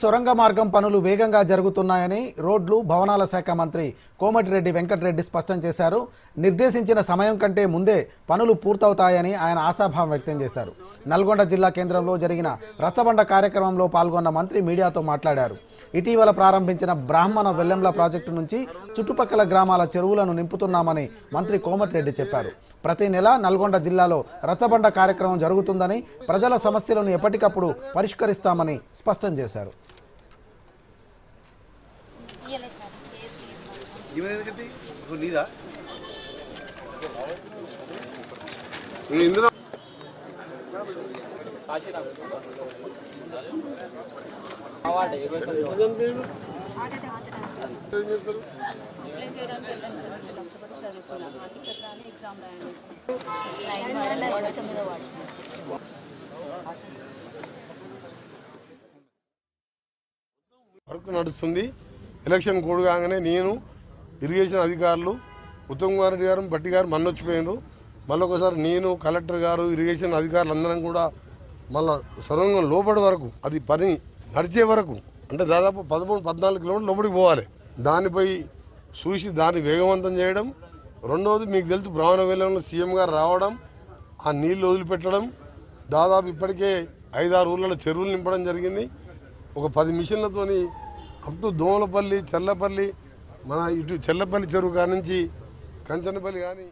సొరంగ మార్గం పనులు వేగంగా జరుగుతున్నాయని రోడ్లు భవనాల శాఖ మంత్రి కోమటిరెడ్డి వెంకటరెడ్డి స్పష్టం చేశారు. నిర్దేశించిన సమయం కంటే ముందే పనులు పూర్తవుతాయని ఆయన ఆశాభావం వ్యక్తం చేశారు. నల్గొండ జిల్లా కేంద్రంలో జరిగిన రచ్చబండ కార్యక్రమంలో పాల్గొన్న మంత్రి మీడియాతో మాట్లాడారు. ఇటీవల ప్రారంభించిన బ్రాహ్మణ వెల్లెంల ప్రాజెక్టు నుంచి చుట్టుపక్కల గ్రామాల చెరువులను నింపుతున్నామని మంత్రి కోమటిరెడ్డి చెప్పారు. ప్రతి నెల నల్గొండ జిల్లాలో రచ్చబండ కార్యక్రమం జరుగుతుందని ప్రజల సమస్యలను ఎప్పటికప్పుడు పరిష్కరిస్తామని స్పష్టం చేశారు. ఏం పేరు? రాయండి తొమ్మిదో వర్క్ నడుస్తుంది ఎలక్షన్ కోడ్ కాగానే నేను ఇరిగేషన్ అధికారులు ఉత్తమ్ కుమార్ రెడ్డి గారు బట్టి గారు మన్నొచ్చిపోయినారు మళ్ళీ ఒకసారి నేను కలెక్టర్ గారు ఇరిగేషన్ అధికారులు అందరం కూడా మళ్ళా సొరంగం లోపటి వరకు అది పని నడిచే వరకు అంటే దాదాపు పదమూడు పద్నాలుగు కిలోమీటర్లు లోపలికి పోవాలి దానిపై చూసి దాన్ని వేగవంతం చేయడం రెండవది మీకు తెలుసు బ్రాహ్మణ వేలంలో సీఎం గారు రావడం ఆ నీళ్ళు వదిలిపెట్టడం. దాదాపు ఇప్పటికే ఐదారు ఊర్లలో చెరువులు నింపడం జరిగింది. ఒక పది మిషన్లతోని అప్ టు దోమలపల్లి చెల్లపల్లి మన ఇటు చెల్లపల్లి చెరువు కానించి కంచనపల్లి కానీ